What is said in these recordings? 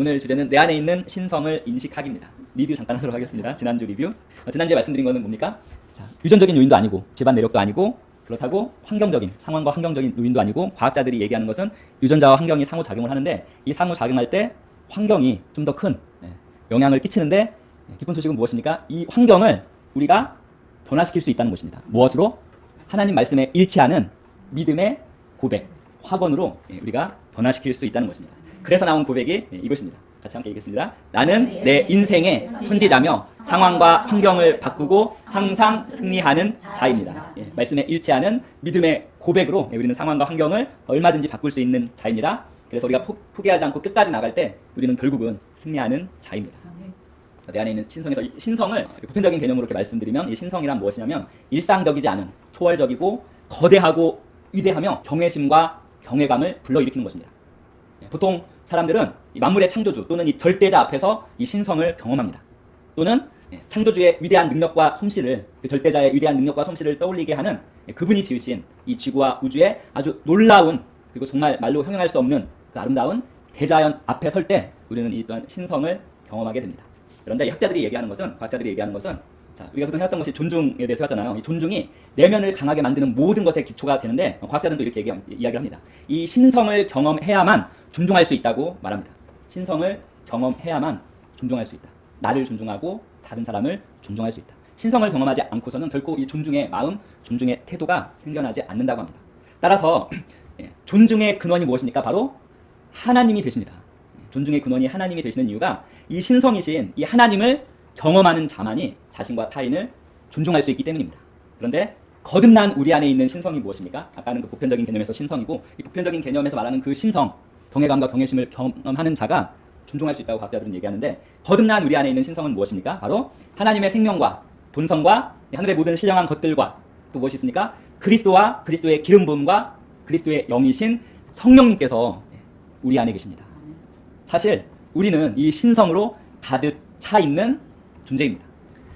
오늘 주제는 내 안에 있는 신성을 인식하기입니다. 리뷰 잠깐 하도록 하겠습니다. 지난주 리뷰. 어, 지난주에 말씀드린 거는 뭡니까? 자, 유전적인 요인도 아니고 집안 내력도 아니고 그렇다고 환경적인 상황과 환경적인 요인도 아니고 과학자들이 얘기하는 것은 유전자와 환경이 상호작용을 하는데 이 상호작용할 때 환경이 좀 더 큰 영향을 끼치는데 예, 기쁜 소식은 무엇입니까? 이 환경을 우리가 변화시킬 수 있다는 것입니다. 무엇으로? 하나님 말씀에 일치하는 믿음의 고백, 확언으로 예, 우리가 변화시킬 수 있다는 것입니다. 그래서 나온 고백이 예, 이것입니다. 같이 함께 읽겠습니다. 나는 내 인생의 선지자며 상황과 환경을 바꾸고 항상 승리하는 자입니다. 예, 말씀에 일치하는 믿음의 고백으로 예, 우리는 상황과 환경을 얼마든지 바꿀 수 있는 자입니다. 그래서 우리가 포, 포기하지 않고 끝까지 나갈 때 우리는 결국은 승리하는 자입니다. 내 안에 있는 신성에서 이 신성을 보편적인 개념으로 이렇게 말씀드리면 이 신성이란 무엇이냐면 일상적이지 않은 초월적이고 거대하고 위대하며 경외심과 경외감을 불러일으키는 것입니다. 예, 보통 사람들은 이 만물의 창조주 또는 이 절대자 앞에서 이 신성을 경험합니다. 또는 예, 창조주의 위대한 능력과 솜씨를 그 절대자의 위대한 능력과 솜씨를 떠올리게 하는 예, 그분이 지으신 이 지구와 우주의 아주 놀라운 그리고 정말 말로 형용할 수 없는 그 아름다운 대자연 앞에 설 때 우리는 이 또한 신성을 경험하게 됩니다. 그런데 이 학자들이 얘기하는 것은 과학자들이 얘기하는 것은 자, 우리가 그동안 해왔던 것이 존중에 대해서 해왔잖아요. 이 존중이 내면을 강하게 만드는 모든 것의 기초가 되는데 어, 과학자들도 이렇게 얘기, 이야기를 합니다. 이 신성을 경험해야만 존중할 수 있다고 말합니다. 신성을 경험해야만 존중할 수 있다. 나를 존중하고 다른 사람을 존중할 수 있다. 신성을 경험하지 않고서는 결코 이 존중의 마음, 존중의 태도가 생겨나지 않는다고 합니다. 따라서 예, 존중의 근원이 무엇입니까? 바로 하나님이 되십니다. 존중의 근원이 하나님이 되시는 이유가 이 신성이신 이 하나님을 경험하는 자만이 자신과 타인을 존중할 수 있기 때문입니다. 그런데 거듭난 우리 안에 있는 신성이 무엇입니까? 아까는 그 보편적인 개념에서 신성이고 이 보편적인 개념에서 말하는 그 신성, 경외감과 경외심을 경험하는 자가 존중할 수 있다고 과학자들은 얘기하는데 거듭난 우리 안에 있는 신성은 무엇입니까? 바로 하나님의 생명과 본성과 하늘의 모든 신령한 것들과 또 무엇이 있습니까? 그리스도와 그리스도의 기름 부음과 그리스도의 영이신 성령님께서 우리 안에 계십니다. 사실 우리는 이 신성으로 가득 차 있는 존재입니다.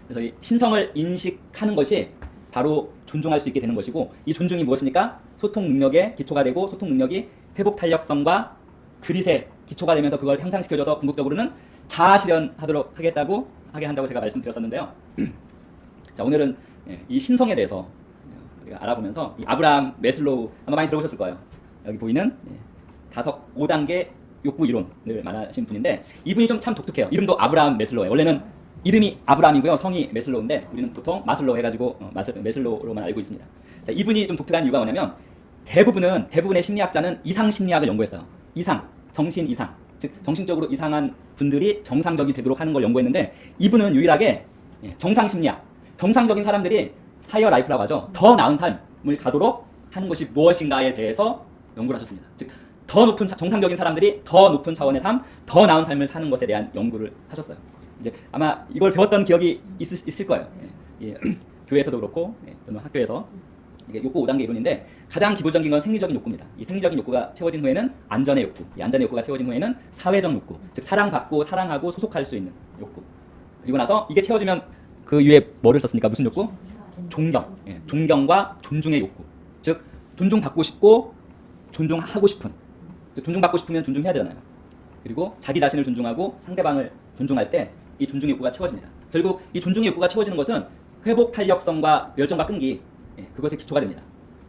그래서 이 신성을 인식하는 것이 바로 존중할 수 있게 되는 것이고 이 존중이 무엇입니까? 소통 능력의 기초가 되고 소통 능력이 회복 탄력성과 그릿의 기초가 되면서 그걸 향상시켜줘서 궁극적으로는 자아 실현하도록 하겠다고 하게 한다고 제가 말씀드렸었는데요. 자 오늘은 예, 이 신성에 대해서 우리가 알아보면서 이 아브라함 메슬로우 아마 많이 들어보셨을 거예요. 여기 보이는 예, 다섯 5단계 욕구 이론을 말하신 분인데 이분이 좀 참 독특해요. 이름도 아브라함 메슬로예요. 원래는 이름이 아브라함이고요. 성이 메슬로인데 우리는 보통 마슬로 해가지고 어, 마슬, 메슬로로만 알고 있습니다. 자, 이분이 좀 독특한 이유가 뭐냐면 대부분은 대부분의 심리학자는 이상 심리학을 연구했어요. 이상, 정신 이상, 즉 정신적으로 이상한 분들이 정상적이 되도록 하는 걸 연구했는데 이분은 유일하게 예, 정상 심리학, 정상적인 사람들이 하이어 라이프라고 하죠. 더 나은 삶을 가도록 하는 것이 무엇인가에 대해서 연구를 하셨습니다. 즉, 더 높은 차- 정상적인 사람들이 더 높은 차원의 삶, 더 나은 삶을 사는 것에 대한 연구를 하셨어요. 이제 아마 이걸 배웠던 기억이 있을, 있을 거예요. 예, 예, 교회에서도 그렇고 예, 또는 학교에서 이게 욕구 5단계 이론인데 가장 기본적인 건 생리적인 욕구입니다. 이 생리적인 욕구가 채워진 후에는 안전의 욕구, 이 안전의 욕구가 채워진 후에는 사회적 욕구, 즉 사랑받고 사랑하고 소속할 수 있는 욕구. 그리고 나서 이게 채워지면 그 위에 뭐를 썼습니까? 무슨 욕구? 존경, 예, 존경과 존중의 욕구. 즉 존중받고 싶고 존중하고 싶은. 즉, 존중받고 싶으면 존중해야 되잖아요. 그리고 자기 자신을 존중하고 상대방을 존중할 때 이 존중의 욕구가 채워집니다. 결국 이 존중의 욕구가 채워지는 것은 회복 탄력성과 열정과 끈기 예, 그것의 기초가 됩니다.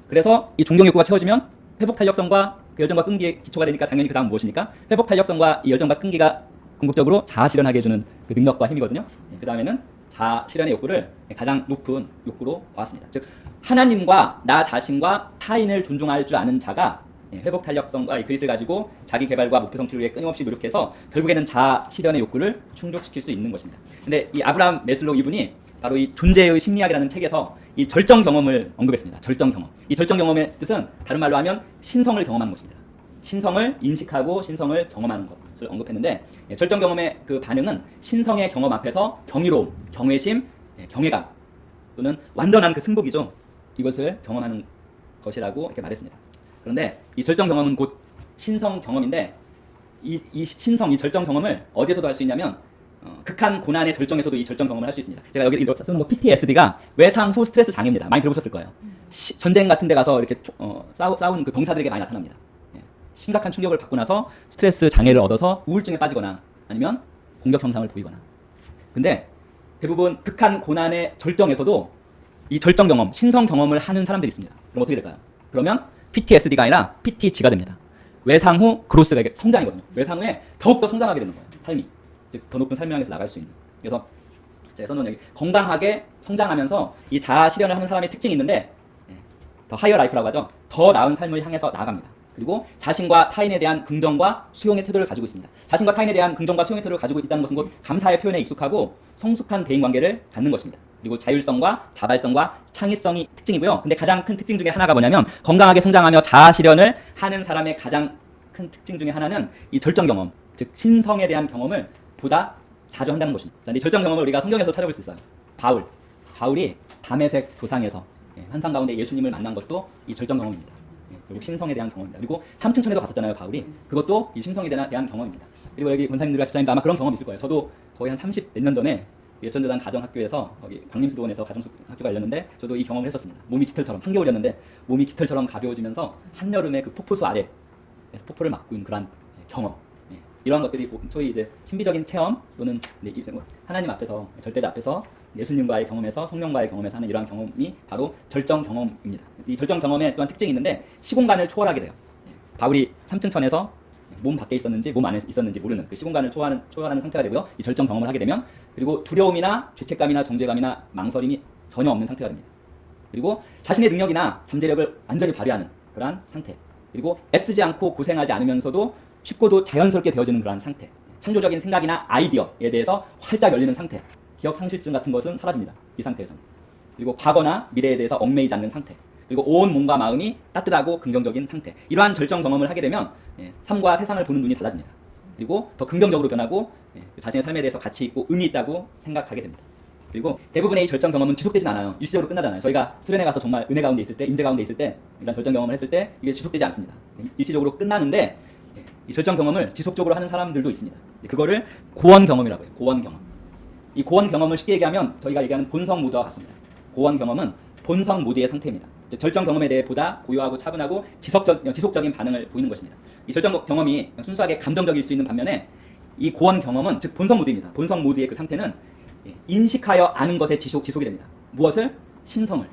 그래서 이 존경 욕구가 채워지면 회복 탄력성과 그 열정과 끈기의 기초가 되니까 당연히 그 다음 무엇입니까? 회복 탄력성과 이 열정과 끈기가 궁극적으로 자아 실현하게 해주는 그 능력과 힘이거든요. 그 다음에는 자아 실현의 욕구를 가장 높은 욕구로 보았습니다. 즉 하나님과 나 자신과 타인을 존중할 줄 아는 자가 예, 회복 탄력성과 이 그릿을 가지고 자기 개발과 목표 성취를 위해 끊임없이 노력해서 결국에는 자아 실현의 욕구를 충족시킬 수 있는 것입니다. 근데 이 아브라함 메슬로 이분이 바로 이 존재의 심리학이라는 책에서 이 절정 경험을 언급했습니다. 절정 경험. 이 절정 경험의 뜻은 다른 말로 하면 신성을 경험하는 것입니다. 신성을 인식하고 신성을 경험하는 것을 언급했는데 예, 절정 경험의 그 반응은 신성의 경험 앞에서 경이로움, 경외심, 예, 경외감 또는 완전한 그 승복이죠. 이것을 경험하는 것이라고 이렇게 말했습니다. 그런데 이 절정 경험은 곧 신성 경험인데 이, 이 신성, 이 절정 경험을 어디에서도 할 수 있냐면 어, 극한 고난의 절정에서도 이 절정 경험을 할 수 있습니다. 제가 여기 쓴뭐 PTSD가 외상 후 스트레스 장애입니다. 많이 들어보셨을 거예요. 시- 전쟁 같은 데 가서 이렇게 초- 어, 싸우, 싸운 그 병사들에게 많이 나타납니다. 예. 심각한 충격을 받고 나서 스트레스 장애를 얻어서 우울증에 빠지거나 아니면 공격 형상을 보이거나. 근데 대부분 극한 고난의 절정에서도 이 절정 경험, 신성 경험을 하는 사람들이 있습니다. 그럼 어떻게 될까요? 그러면 PTSD가 아니라 PTG가 됩니다. 외상 후 그로스가 이게 성장이거든요. 외상 후에 더욱더 성장하게 되는 거예요. 삶이. 즉, 더 높은 삶을 향해서 나갈 수 있는. 그래서 써놓은 여기 건강하게 성장하면서 이 자아 실현을 하는 사람의 특징이 있는데 예, 더 하이어 라이프라고 하죠. 더 나은 삶을 향해서 나아갑니다. 그리고 자신과 타인에 대한 긍정과 수용의 태도를 가지고 있습니다. 자신과 타인에 대한 긍정과 수용의 태도를 가지고 있다는 것은 곧 감사의 표현에 익숙하고 성숙한 대인 관계를 갖는 것입니다. 그리고 자율성과 자발성과 창의성이 특징이고요. 근데 가장 큰 특징 중에 하나가 뭐냐면 건강하게 성장하며 자아 실현을 하는 사람의 가장 큰 특징 중에 하나는 이 절정 경험, 즉 신성에 대한 경험을 보다 자주 한다는 것입니다. 자, 이 절정 경험을 우리가 성경에서 찾아볼 수 있어요. 바울, 바울이 담에색 도상에서 예, 환상 가운데 예수님을 만난 것도 이 절정 경험입니다. 예, 그리고 신성에 대한 경험입니다. 그리고 삼층천에도 갔었잖아요, 바울이. 그것도 이 신성에 대한, 대한 경험입니다. 그리고 여기 권사님들과 집사님도 아마 그런 경험 있을 거예요. 저도 거의 한 30 몇 년 전에 예수전도단 가정학교에서 거기 광림수도원에서 가정학교가 열렸는데 저도 이 경험을 했었습니다. 몸이 깃털처럼 한겨울이었는데 몸이 깃털처럼 가벼워지면서 한여름에 그 폭포수 아래 폭포를 맞고 있는 그런 경험. 예, 이러한 것들이 소위 이제 신비적인 체험 또는 네, 이- 하나님 앞에서 절대자 앞에서 예수님과의 경험에서 성령과의 경험에서 하는 이러한 경험이 바로 절정 경험입니다. 이 절정 경험에 또한 특징이 있는데 시공간을 초월하게 돼요. 예, 바울이 삼층천에서 몸 밖에 있었는지 몸 안에 있었는지 모르는 그 시공간을 초월하는, 초월하는 상태가 되고요. 이 절정 경험을 하게 되면 그리고 두려움이나 죄책감이나 정죄감이나 망설임이 전혀 없는 상태가 됩니다. 그리고 자신의 능력이나 잠재력을 완전히 발휘하는 그러한 상태. 그리고 애쓰지 않고 고생하지 않으면서도 쉽고도 자연스럽게 되어지는 그러한 상태. 창조적인 생각이나 아이디어에 대해서 활짝 열리는 상태. 기억 상실증 같은 것은 사라집니다. 이 상태에서는. 그리고 과거나 미래에 대해서 얽매이지 않는 상태. 그리고 온 몸과 마음이 따뜻하고 긍정적인 상태. 이러한 절정 경험을 하게 되면 예, 삶과 세상을 보는 눈이 달라집니다. 그리고 더 긍정적으로 변하고 예, 자신의 삶에 대해서 가치 있고 의미 있다고 생각하게 됩니다. 그리고 대부분의 이 절정 경험은 지속되진 않아요. 일시적으로 끝나잖아요. 저희가 수련회 가서 정말 은혜 가운데 있을 때, 임재 가운데 있을 때, 이런 절정 경험을 했을 때 이게 지속되지 않습니다. 일시적으로 끝나는데 예, 이 절정 경험을 지속적으로 하는 사람들도 있습니다. 그거를 고원 경험이라고 해요. 고원 경험. 이 고원 경험을 쉽게 얘기하면 저희가 얘기하는 본성 모드와 같습니다. 고원 경험은 본성 모드의 상태입니다. 즉, 절정 경험에 대해 보다 고요하고 차분하고 지속적, 지속적인 반응을 보이는 것입니다. 이 절정 경험이 순수하게 감정적일 수 있는 반면에 이 고원 경험은 즉 본성 모드입니다. 본성 모드의 그 상태는 예, 인식하여 아는 것에 지속, 지속이 됩니다. 무엇을? 신성을.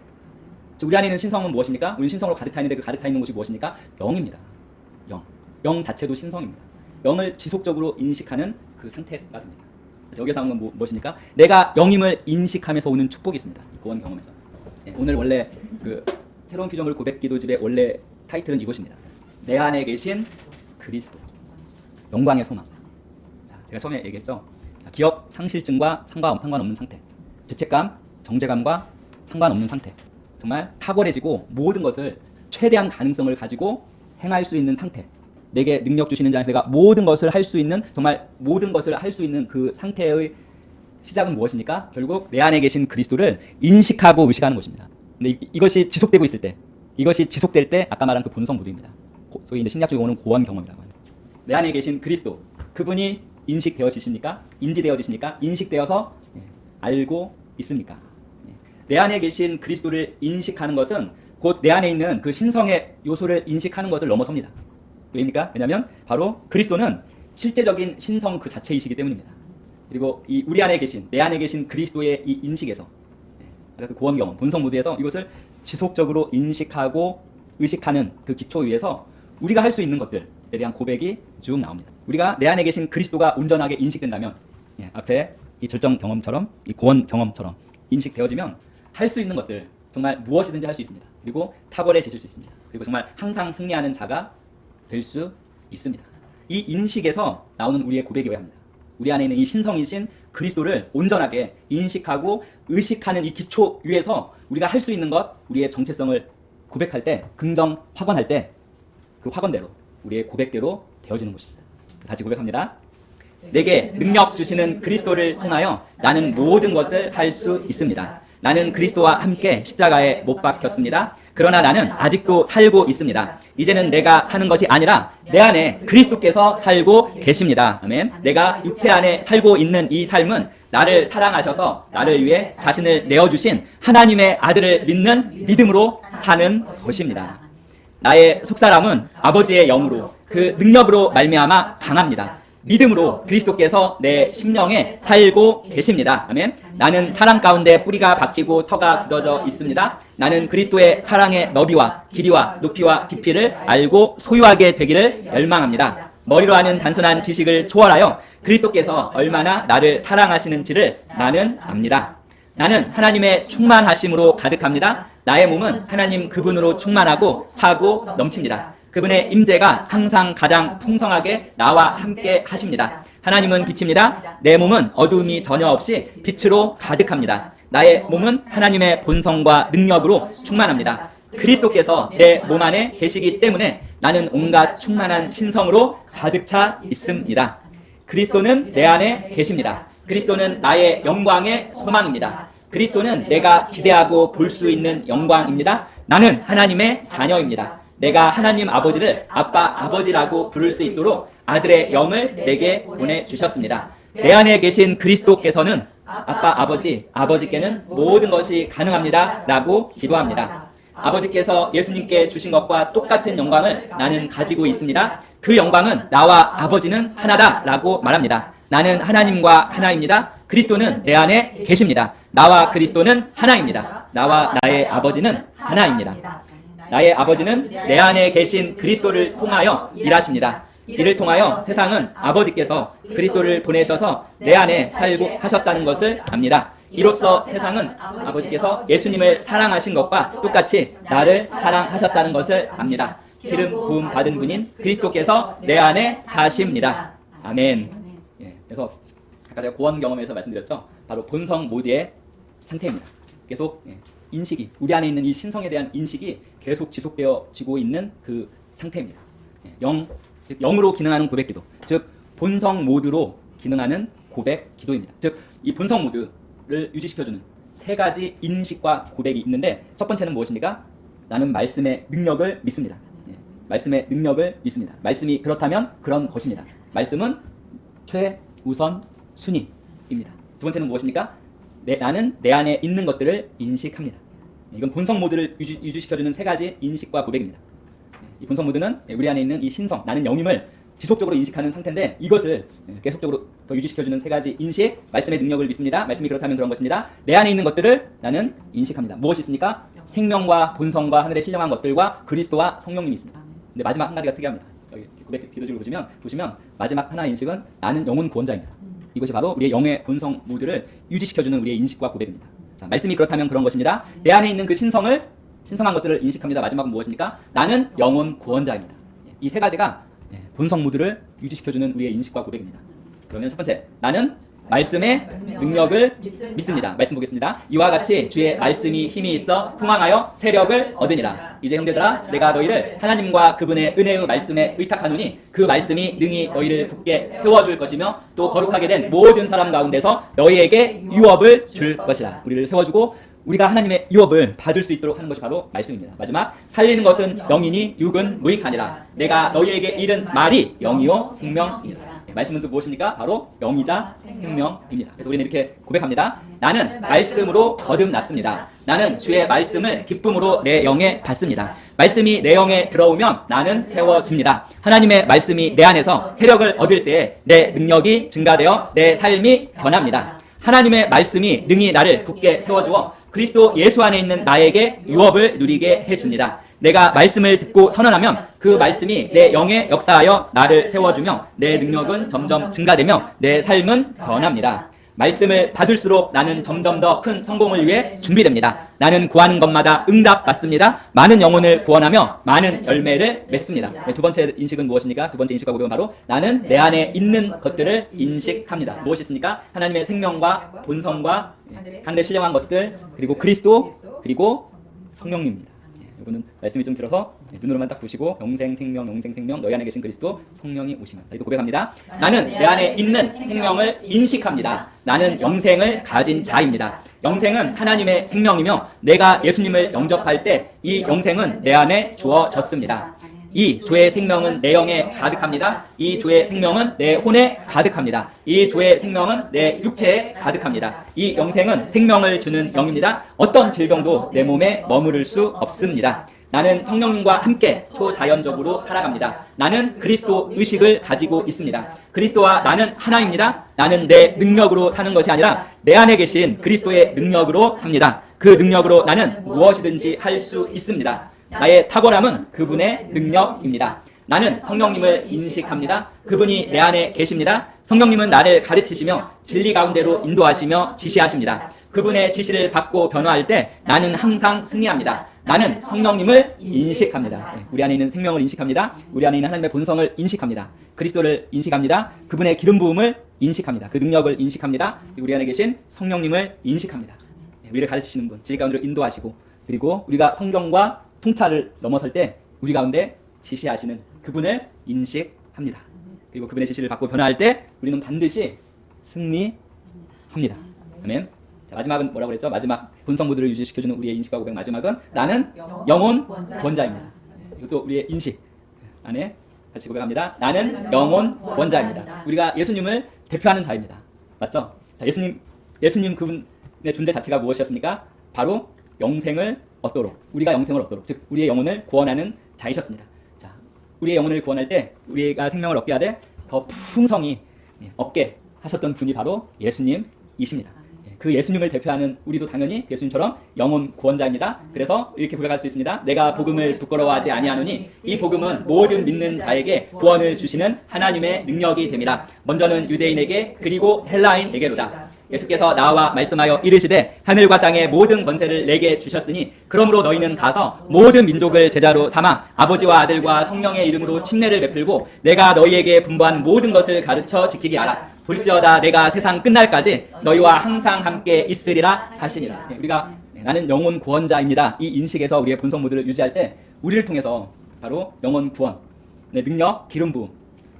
즉 우리 안에 있는 신성은 무엇입니까? 우리 신성으로 가득 차 있는데 그 가득 차 있는 것이 무엇입니까? 영입니다. 영. 영 자체도 신성입니다. 영을 지속적으로 인식하는 그 상태가 됩니다. 여기서 하는 건 뭐, 무엇입니까? 내가 영임을 인식하면서 오는 축복이 있습니다. 이 고원 경험에서. 예, 오늘 원래 그 새로운 피조물 고백 기도집의 원래 타이틀은 이것입니다. 내 안에 계신 그리스도. 영광의 소망. 자, 제가 처음에 얘기했죠. 자, 기억 상실증과 상관, 상관없는 상태. 죄책감, 정죄감과 상관없는 상태. 정말 탁월해지고 모든 것을 최대한 가능성을 가지고 행할 수 있는 상태. 내게 능력 주시는 자에서 내가 모든 것을 할 수 있는 정말 모든 것을 할 수 있는 그 상태의 시작은 무엇입니까? 결국 내 안에 계신 그리스도를 인식하고 의식하는 것입니다. 근데 이, 이것이 지속되고 있을 때, 이것이 지속될 때 아까 말한 그 본성 모드입니다. 고- 소위 이제 심리학적 용어는 고원 경험이라고 합니다. 내 안에 계신 그리스도, 그분이 인식되어지십니까? 인지되어지십니까? 인식되어서 예, 알고 있습니까? 예. 내 안에 계신 그리스도를 인식하는 것은 곧 내 안에 있는 그 신성의 요소를 인식하는 것을 넘어섭니다. 왜입니까? 왜냐하면 바로 그리스도는 실제적인 신성 그 자체이시기 때문입니다. 그리고 이 우리 안에 계신 내 안에 계신 그리스도의 이 인식에서 예, 그 고원 경험 본성 모드에서 이것을 지속적으로 인식하고 의식하는 그 기초 위에서 우리가 할 수 있는 것들에 대한 고백이 쭉 나옵니다. 우리가 내 안에 계신 그리스도가 온전하게 인식된다면 예, 앞에 이 절정 경험처럼 이 고원 경험처럼 인식되어지면 할 수 있는 것들 정말 무엇이든지 할 수 있습니다. 그리고 탁월해지실 수 있습니다. 그리고 정말 항상 승리하는 자가 될 수 있습니다. 이 인식에서 나오는 우리의 고백이어야 합니다. 우리 안에 있는 이 신성이신 그리스도를 온전하게 인식하고 의식하는 이 기초 위에서 우리가 할 수 있는 것, 우리의 정체성을 고백할 때, 긍정 확언할 때 그 확언대로 우리의 고백대로 되어지는 것입니다. 다시 고백합니다. 내게 능력 주시는 그리스도를 통하여 나는 모든 것을 할 수 있습니다. 나는 그리스도와 함께 십자가에 못 박혔습니다. 그러나 나는 아직도 살고 있습니다. 이제는 내가 사는 것이 아니라 내 안에 그리스도께서 살고 계십니다. 아멘. 내가 육체 안에 살고 있는 이 삶은 나를 사랑하셔서 나를 위해 자신을 내어주신 하나님의 아들을 믿는 믿음으로 사는 것입니다. 나의 속사람은 아버지의 영으로 그 능력으로 말미암아 강합니다. 믿음으로 그리스도께서 내 심령에 살고 계십니다. 아멘. 나는 사랑 가운데 뿌리가 박히고 터가 굳어져 있습니다. 나는 그리스도의 사랑의 너비와 길이와 높이와 깊이를 알고 소유하게 되기를 열망합니다. 머리로 하는 단순한 지식을 초월하여 그리스도께서 얼마나 나를 사랑하시는지를 나는 압니다. 나는 하나님의 충만하심으로 가득합니다. 나의 몸은 하나님 그분으로 충만하고 차고 넘칩니다. 그분의 임재가 항상 가장 풍성하게 나와 함께 하십니다. 하나님은 빛입니다. 내 몸은 어두움이 전혀 없이 빛으로 가득합니다. 나의 몸은 하나님의 본성과 능력으로 충만합니다. 그리스도께서 내 몸 안에 계시기 때문에 나는 온갖 충만한 신성으로 가득 차 있습니다. 그리스도는 내 안에 계십니다. 그리스도는 나의 영광의 소망입니다. 그리스도는 내가 기대하고 볼 수 있는 영광입니다. 나는 하나님의 자녀입니다. 내가 하나님 아버지를 아빠 아버지라고 부를 수 있도록 아들의 영을 내게 보내주셨습니다. 내 안에 계신 그리스도께서는 아빠 아버지 아버지께는 모든 것이 가능합니다. 라고 기도합니다. 아버지께서 예수님께 주신 것과 똑같은 영광을 나는 가지고 있습니다. 그 영광은 나와 아버지는 하나다 라고 말합니다. 나는 하나님과 하나입니다. 그리스도는 내 안에 계십니다. 나와 그리스도는 하나입니다. 나와 나의 아버지는 하나입니다. 나의 아버지는 내 안에 계신 그리스도를 통하여 일하십니다. 이를 통하여 세상은 아버지께서 그리스도를 보내셔서 내 안에 살고 하셨다는 것을 압니다. 이로써 세상은 아버지께서 예수님을 사랑하신 것과 똑같이 나를 사랑하셨다는 것을 압니다. 기름 부음 받은 분인 그리스도께서 내 안에 사십니다. 아멘. 예, 그래서 아까 제가 고원 경험에서 말씀드렸죠. 바로 본성 모드의 상태입니다. 계속 예, 인식이 우리 안에 있는 이 신성에 대한 인식이 계속 지속되어지고 있는 그 상태입니다. 예, 영, 즉 영으로 기능하는 고백 기도, 즉 본성 모드로 기능하는 고백 기도입니다. 즉 이 본성 모드를 유지시켜주는 세 가지 인식과 고백이 있는데 첫 번째는 무엇입니까? 나는 말씀의 능력을 믿습니다. 예, 말씀의 능력을 믿습니다. 말씀이 그렇다면 그런 것입니다. 말씀은 최우선 순위입니다. 두 번째는 무엇입니까? 내, 나는 내 안에 있는 것들을 인식합니다. 이건 본성 모드를 유지, 유지 시켜주는 세 가지 인식과 고백입니다. 이 본성 모드는 우리 안에 있는 이 신성, 나는 영임을 지속적으로 인식하는 상태인데 이것을 계속적으로 더 유지시켜주는 세 가지 인식, 말씀의 능력을 믿습니다. 말씀이 그렇다면 그런 것입니다. 내 안에 있는 것들을 나는 인식합니다. 무엇이 있습니까? 생명과 본성과 하늘의 신령한 것들과 그리스도와 성령님이 있습니다. 근데 마지막 한 가지가 특이합니다. 여기 고백 기도집을 보시면 보시면 마지막 하나의 인식은 나는 영혼 구원자입니다. 이것이 바로 우리의 영의 본성 모드를 유지시켜주는 우리의 인식과 고백입니다. 자, 말씀이 그렇다면 그런 것입니다. 내 안에 있는 그 신성을 신성한 것들을 인식합니다. 마지막은 무엇입니까? 나는 영혼 구원자입니다. 이 세 가지가 예, 본성 모드를 유지시켜주는 우리의 인식과 고백입니다. 그러면 첫 번째, 나는 말씀의 능력을 믿습니다. 말씀 보겠습니다. 이와 같이 주의 말씀이 힘이 있어 흥왕하여 세력을 얻으니라. 이제 형제들아, 내가 너희를 하나님과 그분의 은혜의 말씀에 의탁하노니 그 말씀이 능히 너희를 굳게 세워줄 것이며 또 거룩하게 된 모든 사람 가운데서 너희에게 유업을 줄 것이라. 우리를 세워주고 우리가 하나님의 유업을 받을 수 있도록 하는 것이 바로 말씀입니다. 마지막 살리는 것은 영이니 육은 무익하니라. 내가 너희에게 이른 말이 영이요 생명이니라. 네, 말씀은 또 무엇입니까? 바로 영이자 생명입니다. 그래서 우리는 이렇게 고백합니다. 나는 말씀으로 거듭났습니다. 나는 주의 말씀을 기쁨으로 내 영에 받습니다. 말씀이 내 영에 들어오면 나는 세워집니다. 하나님의 말씀이 내 안에서 세력을 얻을 때에 내 능력이 증가되어 내 삶이 변합니다. 하나님의 말씀이 능히 나를 굳게 세워주어 그리스도 예수 안에 있는 나에게 유업을 누리게 해줍니다. 내가 말씀을 듣고 선언하면 그 말씀이 내 영에 역사하여 나를 세워주며 내 능력은 점점 증가되며 내 삶은 변합니다. 말씀을 받을수록 나는 점점 더 큰 성공을 위해 준비됩니다. 나는 구하는 것마다 응답받습니다. 많은 영혼을 구원하며 많은 열매를 맺습니다. 네, 두 번째 인식은 무엇입니까? 두 번째 인식과 고백은 바로 나는 내 안에 있는 것들을 인식합니다. 무엇이 있습니까? 하나님의 생명과 본성과 하늘의 신령한 것들 그리고 그리스도 그리고 성령님입니다. 예, 이거는 말씀이 좀 길어서 예, 눈으로만 딱 보시고 영생 생명 영생 생명 너희 안에 계신 그리스도 성령이 오시면 이거 고백합니다. 나는 내 안에 있는 생명을 인식합니다. 나는 영생을 가진 자입니다. 영생은 하나님의 생명이며 내가 예수님을 영접할 때 이 영생은 내 안에 주어졌습니다. 이 조의 생명은 내 영에 가득합니다. 이 조의 생명은 내 혼에 가득합니다. 이 조의 생명은 내 육체에 가득합니다. 이 영생은 생명을 주는 영입니다. 어떤 질병도 내 몸에 머무를 수 없습니다. 나는 성령님과 함께 초자연적으로 살아갑니다. 나는 그리스도 의식을 가지고 있습니다. 그리스도와 나는 하나입니다. 나는 내 능력으로 사는 것이 아니라 내 안에 계신 그리스도의 능력으로 삽니다. 그 능력으로 나는 무엇이든지 할 수 있습니다. 나의 탁월함은 그분의 능력입니다. 나는 성령님을 인식합니다. 그분이 내 안에 계십니다. 성령님은 나를 가르치시며 진리 가운데로 인도하시며 지시하십니다. 그분의 지시를 받고 변화할 때 나는 항상 승리합니다. 나는 성령님을 인식합니다. 네, 우리 안에 있는 생명을 인식합니다. 우리 안에 있는 하나님의 본성을 인식합니다. 그리스도를 인식합니다. 그분의 기름 부음을 인식합니다. 그 능력을 인식합니다. 우리 안에 계신 성령님을 인식합니다. 네, 우리를 가르치시는 분, 진리 가운데로 인도하시고 그리고 우리가 성경과 통찰을 넘어설 때 우리 가운데 지시하시는 그분을 인식합니다. 그리고 그분의 지시를 받고 변화할 때 우리는 반드시 승리합니다. 아멘. 자, 마지막은 뭐라고 그랬죠? 마지막 본성 모드를 유지시켜주는 우리의 인식과 고백 마지막은 나는 영혼 구원자입니다. 이것도 우리의 인식 안에 같이 고백합니다. 나는 영혼 구원자입니다. 우리가 예수님을 대표하는 자입니다. 맞죠? 자, 예수님 예수님 그분의 존재 자체가 무엇이었습니까? 바로 영생을 얻도록 우리가 영생을 얻도록 즉 우리의 영혼을 구원하는 자이셨습니다. 자, 우리의 영혼을 구원할 때 우리가 생명을 얻게 하되 더 풍성히 예, 얻게 하셨던 분이 바로 예수님이십니다. 예, 그 예수님을 대표하는 우리도 당연히 예수님처럼 영혼 구원자입니다. 그래서 이렇게 고백할 수 있습니다. 내가 복음을 부끄러워하지 아니하노니 이 복음은 모든 믿는 자에게 구원을 주시는 하나님의 능력이 됨이라. 먼저는 유대인에게 그리고 헬라인에게로다. 예수께서 나와 말씀하여 이르시되 하늘과 땅의 모든 권세를 내게 주셨으니 그러므로 너희는 가서 모든 민족을 제자로 삼아 아버지와 아들과 성령의 이름으로 침례를 베풀고 내가 너희에게 분부한 모든 것을 가르쳐 지키게 하라. 볼지어다 내가 세상 끝날까지 너희와 항상 함께 있으리라 하시니라. 네, 우리가 네, 나는 영혼 구원자입니다. 이 인식에서 우리의 본성 모드를 유지할 때 우리를 통해서 바로 영혼 구원 네, 능력 기름 부음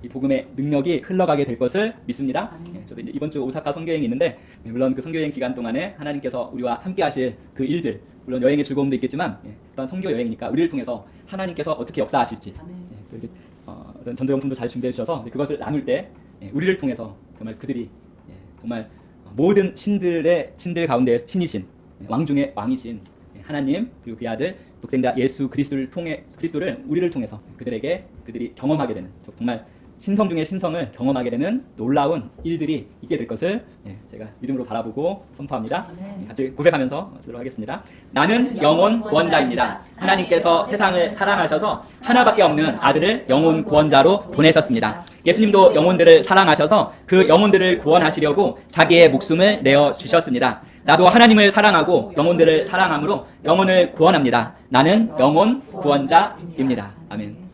이 복음의 능력이 흘러가게 될 것을 믿습니다. 예, 저도 이제 이번 주 오사카 선교행이 있는데 예, 물론 그 선교행 기간 동안에 하나님께서 우리와 함께 하실 그 일들 물론 여행의 즐거움도 있겠지만 예, 또한 선교 여행이니까 우리를 통해서 하나님께서 어떻게 역사하실지 예, 또 이렇게 어, 어떤 전도용품도 잘 준비해 주셔서 그것을 나눌 때 예, 우리를 통해서 정말 그들이 예, 정말 모든 신들의 신들 가운데 신이신 예, 왕 중의 왕이신 예, 하나님 그리고 그의 아들 독생자 예수 그리스도를 통해 그리스도를 우리를 통해서 그들에게 그들이 경험하게 되는 정말 신성 중의 신성을 경험하게 되는 놀라운 일들이 있게 될 것을 예, 제가 믿음으로 바라보고 선포합니다. 예, 같이 고백하면서 마치도록 하겠습니다. 나는 영혼 구원자입니다. 하나님께서 세상을 사랑하셔서 하나밖에 없는 아들을 영혼 구원자로 보내셨습니다. 예수님도 영혼들을 사랑하셔서 그 영혼들을 구원하시려고 자기의 목숨을 내어 주셨습니다. 나도 하나님을 사랑하고 영혼들을 사랑함으로 영혼을 구원합니다. 나는 영혼 구원자입니다. 아멘.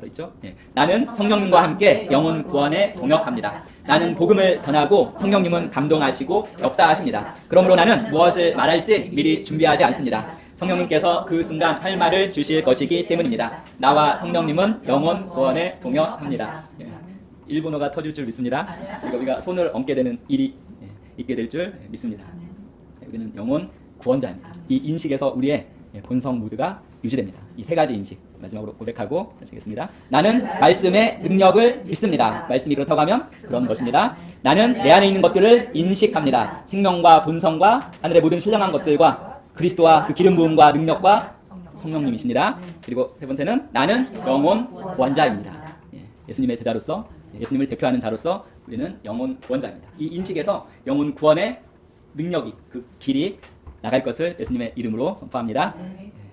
더 있죠? 예. 나는 성령님과 함께 영혼 구원에 동역합니다. 나는 복음을 전하고 성령님은 감동하시고 역사하십니다. 그러므로 나는 무엇을 말할지 미리 준비하지 않습니다. 성령님께서 그 순간 할 말을 주실 것이기 때문입니다. 나와 성령님은 영혼 구원에 동역합니다. 예. 일본어가 터질 줄 믿습니다. 그리고 우리가 손을 얹게 되는 일이 예, 있게 될 줄 믿습니다. 여기는 영혼 구원자입니다. 이 인식에서 우리의 예, 본성 모드가 유지됩니다. 이 세 가지 인식 마지막으로 고백하고 마치겠습니다. 나는 말씀의 능력을 믿습니다. 말씀이 그렇다고 하면 그런 것입니다. 나는 내 안에 있는 것들을 인식합니다. 생명과 본성과 하늘의 모든 신령한 것들과 그리스도와 그 기름 부음과 능력과 성령님이십니다. 그리고 세 번째는 나는 영혼 구원자입니다. 예, 예수님의 제자로서 예수님을 대표하는 자로서 우리는 영혼 구원자입니다. 이 인식에서 영혼 구원의 능력이 그 길이 나갈 것을 예수님의 이름으로 선포합니다.